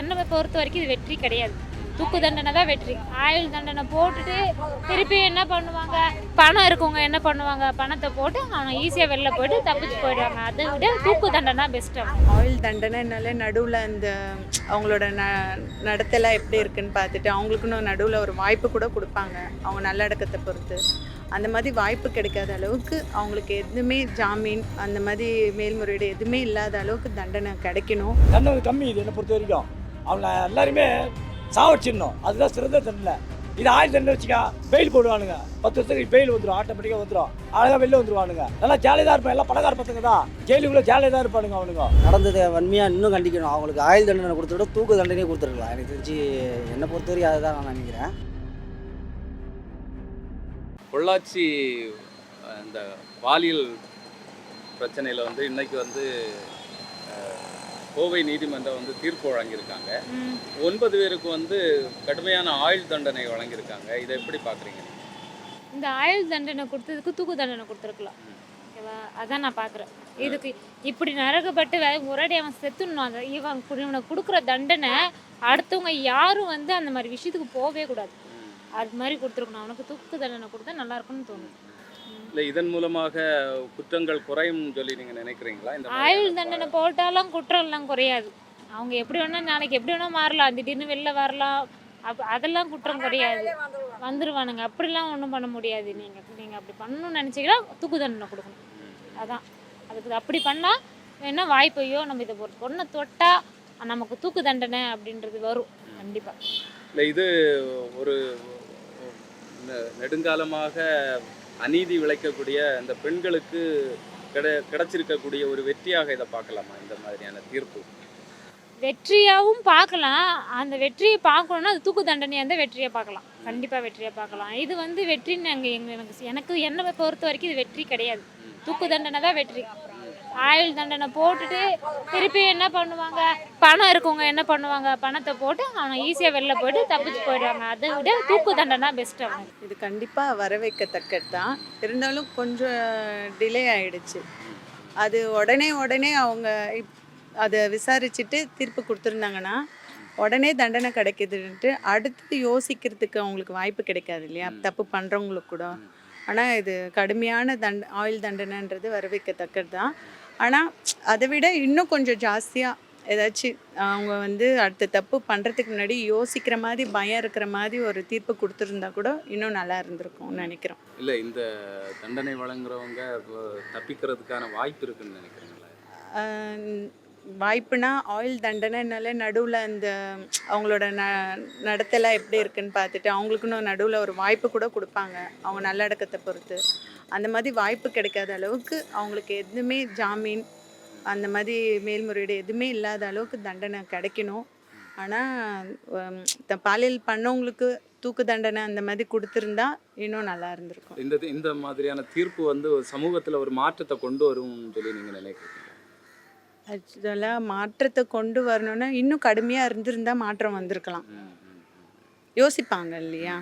என்னை பொறுத்த வரைக்கும் இது வெற்றி கிடையாது. தூக்கு தண்டனை தான் வெற்றி. ஆயுள் தண்டனை போட்டுட்டு திருப்பி என்ன பண்ணுவாங்க? பணம் இருக்கவங்க என்ன பண்ணுவாங்க? பணத்தை போட்டு அவனை ஈஸியாக வெளில போயிட்டு தப்பிச்சு போயிடுவாங்க. அதை விட தூக்கு தண்டனை தான் பெஸ்ட்டு ஆயில் தண்டனைனால நடுவில் அந்த அவங்களோட ந நடத்தலாம் எப்படி இருக்குன்னு பார்த்துட்டு அவங்களுக்குன்னு நடுவில் ஒரு வாய்ப்பு கூட கொடுப்பாங்க. அவங்க நல்லடக்கத்தை பொறுத்து. அந்த மாதிரி வாய்ப்பு கிடைக்காத அளவுக்கு அவங்களுக்கு எதுவுமே ஜாமீன் அந்த மாதிரி மேல்முறையீடு எதுவுமே இல்லாத அளவுக்கு தண்டனை கிடைக்கணும். தண்டனை கம்மி இது என்னை பொறுத்த வரைக்கும். அவனை எல்லாருமே சாவச்சிடணும் அதுதான் சிறந்த தண்டனை. இது ஆயுள் தண்டனை வச்சுக்கா பெயில் போடுவானுங்க. பத்து வருஷத்துக்கு பெயில் வந்துடும் ஆட்டோமேட்டிக்காக வந்துடும் அழகாக வெளில வந்துருவானுங்க. நல்லா ஜாலியாக தான் இருப்பான் எல்லாம் பணக்கார பசங்க தான். ஜெயிலுக்குள்ளே ஜாலியாக தான் இருப்பானுங்க அவனுங்க. நடந்ததை வன்மையாக இன்னும் கண்டிக்கணும். அவங்களுக்கு ஆயுள் தண்டனை கொடுத்த விட தூக்கு தண்டனையே கொடுத்துருக்கலாம். எனக்கு தெரிஞ்சு என்னை பொறுத்த வரைக்கும் அதுதான் நான் நினைக்கிறேன். பொள்ளாச்சி இந்த பாலியல் பிரச்சனையில் வந்து இன்னைக்கு வந்து கோவை நீதிமன்றம் வந்து தீர்ப்பு வழங்கியிருக்காங்க. ஒன்பது பேருக்கு வந்து கடுமையான ஆயுள் தண்டனை வழங்கியிருக்காங்க. இதை எப்படி பார்க்குறீங்க இந்த ஆயுள் தண்டனை கொடுத்ததுக்கு தூக்கு தண்டனை கொடுத்துருக்கலாம். ஓகேவா? அதான் நான் பார்க்குறேன். இதுக்கு இப்படி நரகப்பட்டு முன்னாடி அவன் செத்துடணும். அந்த இவன் இவனுக்கு கொடுக்குற தண்டனை அடுத்தவங்க யாரும் வந்து அந்த மாதிரி விஷயத்துக்கு போகவே கூடாது. அது மாதிரி கொடுத்துருக்கணும். அவனுக்கு தூக்கு தண்டனை கொடுத்தா நல்லா இருக்கும்னு தோணுது. இல்லை இதன் மூலமாக குற்றங்கள் குறையும் சொல்லி நீங்கள் நினைக்கிறீங்களா? இந்த ஆயுள் தண்டனை போட்டாலும் குற்றம் எல்லாம் குறையாது. அவங்க எப்படி வேணா நாளைக்கு எப்படி வேணா மாறலாம். திடீர்னு வெளில வரலாம். அப்ப அதெல்லாம் குற்றம் குறையாது. வந்துருவானுங்க. அப்படிலாம் ஒன்றும் பண்ண முடியாது. நீங்கள் நீங்கள் அப்படி பண்ணணும்னு நினச்சிங்கன்னா தூக்கு தண்டனை கொடுக்கணும். அதான். அதுக்கு அப்படி பண்ணால் வேணா வாய்ப்பையோ நம்ம இதை ஒரு பொண்ணை தொட்டா நமக்கு தூக்கு தண்டனை அப்படின்றது வரும். கண்டிப்பாக இல்லை இது ஒரு நெடுங்காலமாக அநீதி விளைக்கக்கூடிய இந்த பெண்களுக்கு கிடை கிடைச்சிருக்கக்கூடிய ஒரு வெற்றியாக இதை பார்க்கலாமா? இந்த மாதிரியான தீர்ப்பு. வெற்றியாகவும் பார்க்கலாம். அந்த வெற்றியை பார்க்கணுன்னா அது தூக்கு தண்டனையாக இருந்தால் வெற்றியை பார்க்கலாம். கண்டிப்பாக வெற்றியை பார்க்கலாம். இது வந்து வெற்றின்னு எங்கள் எங்கள் எனக்கு எனக்கு என்னை பொறுத்த வரைக்கும் இது வெற்றி கிடையாது. தூக்கு தண்டனை தான் வெற்றி. ஆயுள் தண்டனை போட்டுட்டு திருப்பி என்ன பண்ணுவாங்க? பணம் இருக்கவங்க என்ன பண்ணுவாங்க? பணத்தை போட்டு அவனை ஈஸியாக வெளில போயிட்டு தப்பிச்சு போயிடுவாங்க. அதை விட தூக்கு தண்டனை பெஸ்ட் அவனுக்கு இது கண்டிப்பாக வரவேற்கத்தக்கது தான் இருந்தாலும் கொஞ்சம் டிலே ஆயிடுச்சு. அது உடனே உடனே அவங்க இப்- அதை விசாரிச்சுட்டு தீர்ப்பு கொடுத்துருந்தாங்கன்னா உடனே தண்டனை கிடைக்குதுன்ட்டு அடுத்து யோசிக்கிறதுக்கு அவங்களுக்கு வாய்ப்பு கிடைக்காது இல்லையா? தப்பு பண்ணுறவங்களுக்கு கூட. ஆனால் இது கடுமையான தண்ட ஆயுள் தண்டனைன்றது வரவேற்கத்தக்கது தான் ஆனால் அதை விட இன்னும் கொஞ்சம் ஜாஸ்தியாக ஏதாச்சும் அவங்க வந்து அடுத்த தப்பு பண்ணுறதுக்கு முன்னாடி யோசிக்கிற மாதிரி பயம் இருக்கிற மாதிரி ஒரு தீர்ப்பு கொடுத்துருந்தா கூட இன்னும் நல்லா இருந்திருக்கும்னு நினைக்கிறோம். இல்லை இந்த தண்டனை வழங்குறவங்க தப்பிக்கிறதுக்கான வாய்ப்பு இருக்குன்னு நினைக்கிறீங்களா? ஆஹ் வாய்ப்புனா ஆயில் தண்டனைனால நடுவில் அந்த அவங்களோட ந நடத்தலாம் எப்படி இருக்குன்னு பார்த்துட்டு அவங்களுக்குன்னு நடுவில் ஒரு வாய்ப்பு கூட கொடுப்பாங்க. அவங்க நல்லடக்கத்தை பொறுத்து. அந்த மாதிரி வாய்ப்பு கிடைக்காத அளவுக்கு அவங்களுக்கு எதுவுமே ஜாமீன் அந்த மாதிரி மேல்முறையீடு எதுவுமே இல்லாத அளவுக்கு தண்டனை கிடைக்கணும். ஆனால் பாலியல் பண்ணவங்களுக்கு தூக்கு தண்டனை அந்த மாதிரி கொடுத்துருந்தா இன்னும் நல்லா இருந்திருக்கும். இந்த இந்த மாதிரியான தீர்ப்பு வந்து ஒரு சமூகத்தில் ஒரு மாற்றத்தை கொண்டு வரும்னு சொல்லி நீங்கள் நினைக்கிறீங்க? ஆக்சுவலாக மாற்றத்தை கொண்டு வரணும்னா இன்னும் கடுமையாக இருந்திருந்தா மாற்றம் வந்திருக்கலாம். யோசிப்பாங்க இல்லையா?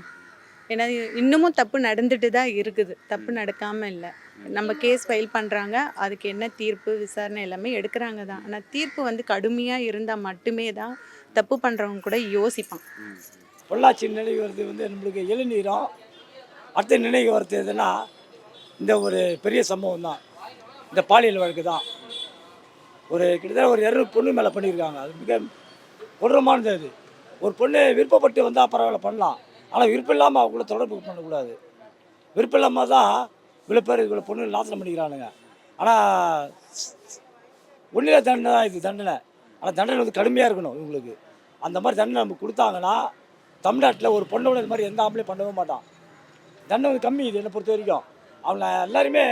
ஏன்னா இன்னமும் தப்பு நடந்துட்டு தான் இருக்குது. தப்பு நடக்காமல் இல்லை. நம்ம கேஸ் ஃபைல் பண்ணுறாங்க அதுக்கு என்ன தீர்ப்பு விசாரணை எல்லாமே எடுக்கிறாங்க தான். ஆனால் தீர்ப்பு வந்து கடுமையாக இருந்தால் மட்டுமே தான் தப்பு பண்ணுறவங்க கூட யோசிப்பான். பொள்ளாச்சி நினைவு வருது வந்து நம்மளுக்கு இளநீரும் அடுத்த நினைவு வருது எதுனா இந்த ஒரு பெரிய சம்பவம் தான். இந்த பாலியல் வழக்கு தான். ஒரு கிட்டத்தட்ட ஒரு இரநூறு பொண்ணு மேலே பண்ணியிருக்காங்க. அது மிக கொடூரமானது அது. ஒரு பொண்ணு விருப்பப்பட்டு வந்தால் பரவாயில்ல பண்ணலாம். ஆனால் விருப்பம் இல்லாமல் அவங்கள தொடர்பு பண்ணக்கூடாது. விருப்பம் இல்லாமல் தான் இவ்வளோ பேர் இவ்வளோ பொண்ணு நாசனம் பண்ணிக்கிறானுங்க. ஆனால் ஒன்றில் தண்டனை தான் இது தண்டனை. ஆனால் தண்டனை வந்து கடுமையாக இருக்கணும் இவங்களுக்கு. அந்த மாதிரி தண்டனை நமக்கு கொடுத்தாங்கன்னா தமிழ்நாட்டில் ஒரு பொண்ணோட இது மாதிரி எந்த ஆம்பளையும் பண்ணவே மாட்டான். தண்டனை வந்து கம்மி இது என்னை பொறுத்த வரைக்கும். அவனை எல்லாருமே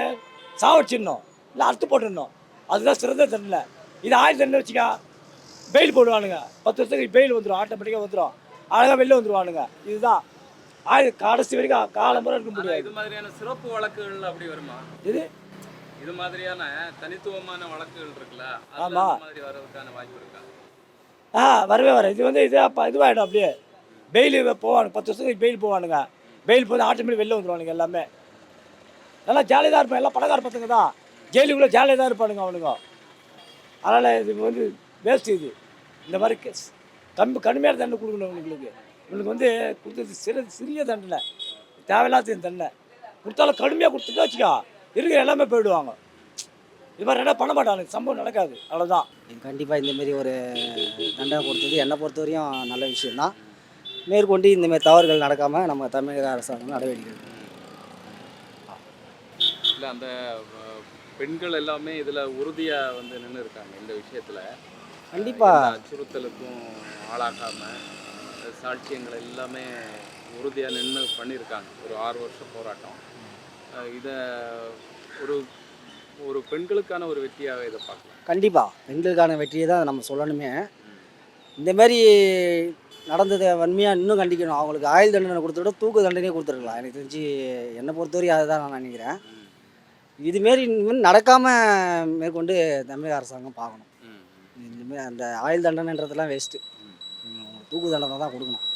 சாவடிச்சிடணும். இல்லை அறுத்து போட்டுடணும். அதுதான் சிறந்த தண்டனை. இது ஆயிரத்தி தண்டனை வச்சுக்கா பெயில் போடுவானுங்க. பத்து வருஷத்துக்கு பெயில் வந்துடும் ஆட்டோமேட்டிக்காக வந்துடும் அழகாக வெளில வந்துருவானுங்க. இதுதான். ஆயுள் கடைசி வரைக்கும் காலம் முறை இருக்க முடியாது. இது மாதிரியான சிறப்பு வழக்குகள் அப்படி வருமா? இது இது மாதிரியான தனித்துவமான வழக்குகள் இருக்குல்ல அதுல ஆமா. இந்த மாதிரி வர்றதுக்கான வாய்ப்பு இருக்கா? ஆ வரவே வர இது வந்து இது அப்போ இதுவாகிடும் அப்படியே. பெயில் போவானுங்க. பத்து வருஷத்துக்கு பெயில் போவானுங்க. பெயில் போய் ஆட்டோமேட்டிக் வெளில வந்துருவானுங்க எல்லாமே. நல்லா ஜாலியாக தான் இருப்பான். எல்லாம் பணக்கார பசங்க தான். ஜெயிலுக்குள்ளே ஜாலியாக தான் இருப்பானுங்க அவனுங்க. அதனால் இது வந்து வேஸ்ட் இது. இந்த மாதிரி கம்மி கடுமையான தண்டனை கொடுக்கணும் இவங்களுக்கு. இவங்களுக்கு வந்து கொடுத்தது சிறு சிறிய தண்டனை. தேவையில்லாத தண்டனை. கொடுத்தாலும் கடுமையாக கொடுத்துட்டு வச்சுக்கோ. இருக்கிற எல்லாமே போயிடுவாங்க. இது மாதிரி என்ன பண்ண மாட்டாங்க. சம்பவம் நடக்காது. அவ்வளோதான் கண்டிப்பாக இந்தமாரி ஒரு தண்டனை கொடுத்தது என்னை பொறுத்த வரையும் நல்ல விஷயம்தான். மேற்கொண்டு இந்தமாரி தவறுகள் நடக்காமல் நம்ம தமிழக அரசாங்கம் நடவடிக்கை. இல்லை அந்த பெண்கள் எல்லாமே இதில் உறுதியாக வந்து நின்று இருக்காங்க இந்த விஷயத்தில். கண்டிப்பாக அச்சுறுத்தலுக்கும் ஆளாகாமல் சாட்சியங்கள் எல்லாமே உறுதியாக நின்று பண்ணியிருக்காங்க. ஒரு ஆறு வருஷம் போராட்டம். இதை ஒரு ஒரு பெண்களுக்கான ஒரு வெற்றியாக இதை பார்க்கலாம். கண்டிப்பாக பெண்களுக்கான வெற்றியை தான் நம்ம சொல்லணுமே. இந்த மாதிரி நடந்ததை வன்மையாக இன்னும் கண்டிக்கணும். அவங்களுக்கு ஆயுள் தண்டனை கொடுத்த விட தூக்கு தண்டனையே கொடுத்துருக்கலாம். எனக்கு தெரிஞ்சு என்னை பொறுத்தவரையும் அதை தான் நான் நினைக்கிறேன். இதுமாரி நடக்காமல் மேற்கொண்டு தமிழக அரசாங்கம் பார்க்கணும். இனிமேல் அந்த ஆயுள் தண்டனைன்றதெல்லாம் வேஸ்ட்டு தூக்கு தண்டனை தான் கொடுக்கணும்.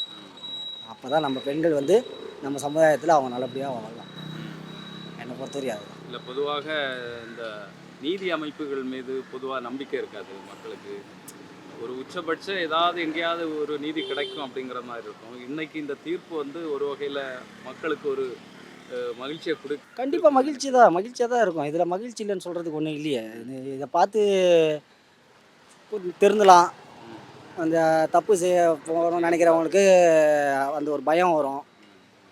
அப்போ தான் நம்ம பெண்கள் வந்து நம்ம சமுதாயத்தில் அவங்க நல்லபடியாக வாழலாம். என்னை பொறுத்தவரையும் அதுதான். இல்லை பொதுவாக இந்த நீதி அமைப்புகள் மீது பொதுவாக நம்பிக்கை இருக்காது மக்களுக்கு. ஒரு உச்சபட்ச ஏதாவது எங்கேயாவது ஒரு நீதி கிடைக்கும் அப்படிங்கிற மாதிரி இருக்கும். இன்னைக்கு இந்த தீர்ப்பு வந்து ஒரு வகையில் மக்களுக்கு ஒரு மகிழ்ச்சியை கொடு கண்டிப்பாக மகிழ்ச்சி தான் மகிழ்ச்சியாக தான் இருக்கும். இதில் மகிழ்ச்சி இல்லைன்னு சொல்கிறதுக்கு ஒன்றும் இல்லையே. இது பார்த்து திருந்தலாம் அந்த தப்பு செய்ய போகணும்னு நினைக்கிறவங்களுக்கு அந்த ஒரு பயம் வரும்.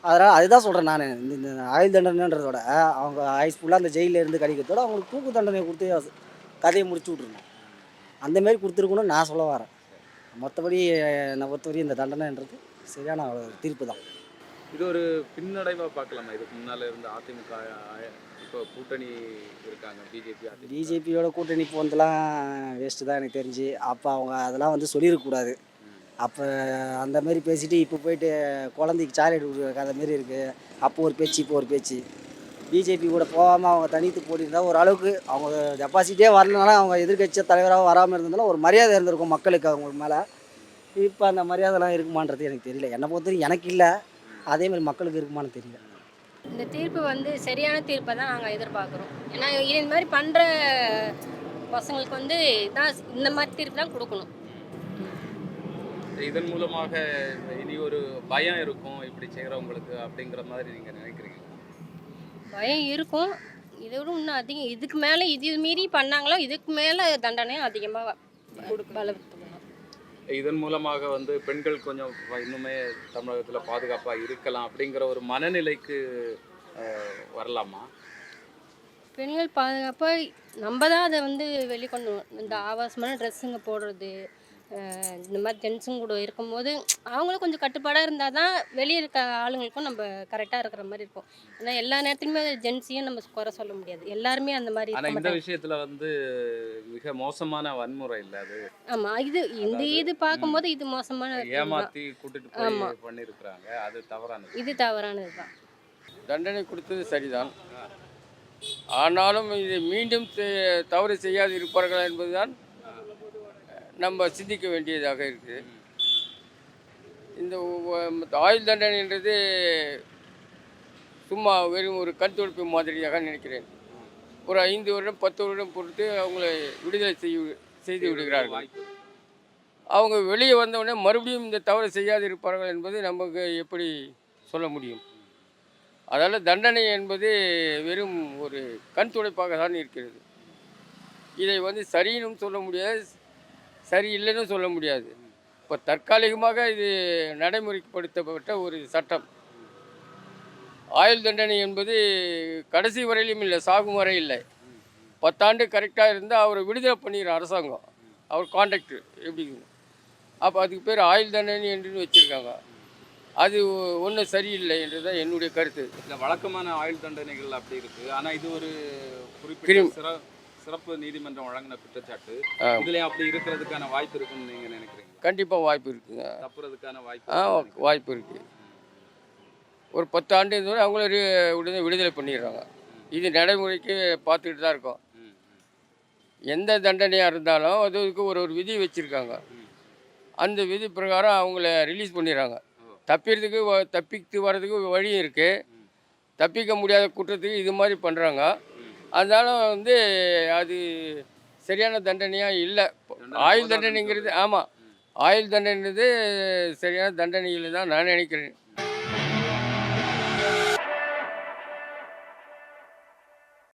அதனால் அதுதான் சொல்கிறேன் நான். இந்த ஆயுள் தண்டனைன்றதோட அவங்க ஆயுஸ் ஃபுல்லாக அந்த ஜெயிலில் இருந்து கிடைக்கிறதோட அவங்களுக்கு தூக்கு தண்டனை கொடுத்து கதையை முடிச்சு விட்ருணும் அந்தமாரி கொடுத்துருக்கணும்னு நான் சொல்ல வரேன். மற்றபடி என்னை பொறுத்தவரையும் இந்த தண்டனைன்றது சரியான ஒரு தீர்ப்பு தான். இது ஒரு பின்னடைவாக பார்க்கலாமா? இதுக்கு முன்னால் இருந்த அதிமுக இப்போ கூட்டணி இருக்காங்க பிஜேபி பிஜேபியோட கூட்டணி போனதெல்லாம் வேஸ்ட்டு தான் எனக்கு தெரிஞ்சு. அப்போ அவங்க அதெல்லாம் வந்து சொல்லியிருக்கக்கூடாது அப்போ அந்த மாதிரி பேசிட்டு இப்போ போயிட்டு குழந்தைக்கு சாக்லேட் கொடுக்குற கதை மாரி இருக்குது அப்போ ஒரு பேச்சு இப்போ ஒரு பேச்சு. பிஜேபி கூட போகாமல் அவங்க தனித்து போட்டிருந்தா ஓரளவுக்கு அவங்க டெபாசிட்டே வரலனால அவங்க எதிர்க்கட்சி தலைவராக வராமல் இருந்ததுனால ஒரு மரியாதை இருந்திருக்கும் மக்களுக்கு அவங்க மேலே. இப்போ அந்த மரியாதைலாம் இருக்குமான்றது எனக்கு தெரியல. என்னை பொறுத்தவரைக்கும் எனக்கு இல்லை. அதே மாதிரி மக்களுக்கு இருக்குமான்னு தெரியல. இந்த தீர்ப்பு வந்து சரியான தீர்ப்பை தான் நாங்கள் எதிர்பார்க்குறோம். ஏன்னா இது மாதிரி பண்ணுற பசங்களுக்கு வந்து தான் இந்த மாதிரி தீர்ப்பு தான் கொடுக்கணும். இதன் மூலமாக இனி ஒரு பயம் இருக்கும் இப்படி செய்கிறவங்களுக்கு அப்படிங்கிற மாதிரி நீங்கள் நினைக்கிறீங்க? பயம் இருக்கும். இதை விட இன்னும் அதிகம் இதுக்கு மேலே இது மீறி பண்ணாங்களோ இதுக்கு மேலே தண்டனையும் அதிகமாக பலப்படுத்தணும் இதன் மூலமாக வந்து பெண்கள் கொஞ்சம் இன்னுமே தமிழகத்தில் பாதுகாப்பாக இருக்கலாம் அப்படிங்கிற ஒரு மனநிலைக்கு வரலாமா? பெண்கள் பாதுகாப்பாக நம்ம தான் அதை வந்து வெளிக்கொண்டு இந்த ஆபாசமான ட்ரெஸ்ஸுங்க போடுறது இந்த மாதிரி ஜென்ஸுங்க கூட இருக்கும்போது அவங்களும் கொஞ்சம் கட்டுப்பாடாக இருந்தால் தான் வெளியே இருக்க ஆளுங்களுக்கும் நம்ம கரெக்டாக இருக்கிற மாதிரி இருக்கும். ஏன்னா எல்லா நேரத்துலையுமே ஜென்ஸையும் நம்ம குறை சொல்ல முடியாது. எல்லாருமே அந்த மாதிரி ஆனா இருக்க இந்த விஷயத்துல வந்து மிக மோசமான வன்முறை இல்ல அது? ஆமாம் இது இந்த இது பார்க்கும்போது இது மோசமான. ஏமாத்தி கூட்டிட்டு. போய் பண்ணிருக்கிறாங்க. அது தவறானது. இது தவறானது தான். தண்டனை கொடுத்தது சரிதான். ஆனாலும் இதை மீண்டும் தவறு செய்யாது இருப்பார்கள் என்பதுதான் நம்ம சிந்திக்க வேண்டியதாக இருக்குது இந்த ஆயுள் தண்டனைன்றது சும்மா வெறும் ஒரு கண் துடைப்பு மாதிரியாக நினைக்கிறேன். ஒரு ஐந்து வருடம் பத்து வருடம் பொறுத்து அவங்களை விடுதலை செய்ய செய்து விடுகிறார்கள். அவங்க வெளியே வந்தவுடனே மறுபடியும் இந்த தவறு செய்யாது இருப்பார்கள் என்பது நமக்கு எப்படி சொல்ல முடியும்? அதால் தண்டனை என்பது வெறும் ஒரு கண் துடைப்பாக தான் இருக்கிறது. இதை வந்து சரின்னு சொல்ல முடியாது சரியில்லைன்னு சொல்ல முடியாது. இப்போ தற்காலிகமாக இது நடைமுறைப்படுத்தப்பட்ட ஒரு சட்டம். ஆயுள் தண்டனை என்பது கடைசி வரையிலும் இல்லை சாகும் வரை இல்லை. பத்தாண்டு கரெக்டாக இருந்தால் அவரை விடுதலை பண்ணிடுற அரசாங்கம் அவர் கான்ட்ராக்ட் எப்படி அப்போ அதுக்கு பேர் ஆயுள் தண்டனை என்று வச்சுருக்காங்க. அது ஒன்றும் சரியில்லை என்று தான் என்னுடைய கருத்து. இல்ல வழக்கமான ஆயுள் தண்டனைகள் அப்படி இருக்கு. ஆனா இது ஒரு குறிப்பிட்ட சிறப்பு நீதிமன்றம் வழங்கின குற்றச்சாட்டு. இதுலயும் அப்படி இருக்கிறதுக்கான வாய்ப்பு இருக்குன்னு நீங்க நினைக்கிறீங்க கண்டிப்பாக வாய்ப்பு இருக்குங்க தப்புறதுக்கான வாய்ப்பு வாய்ப்பு இருக்குது ஒரு பத்து ஆண்டு இருந்தோடனே அவங்கள உடனே விடுதலை பண்ணிடுறாங்க. இது நடைமுறைக்கு பார்த்துக்கிட்டு தான் இருக்கோம். எந்த தண்டனையாக இருந்தாலும் அதுக்கு ஒரு ஒரு விதி வச்சுருக்காங்க. அந்த விதி பிரகாரம் அவங்கள ரிலீஸ் பண்ணிடுறாங்க. தப்பிறதுக்கு தப்பித்து வர்றதுக்கு வழியும் இருக்குது தப்பிக்க முடியாத குற்றத்துக்கு இது மாதிரி பண்ணுறாங்க அதனால வந்து அது சரியான தண்டனையாக இல்லை. தண்டனை ஆயுள் தண்டனைங்கிறது ஆமாம் ஆயுள் தண்டனைன்றது சரியான தண்டனையில் தான் நான் நினைக்கிறேன்.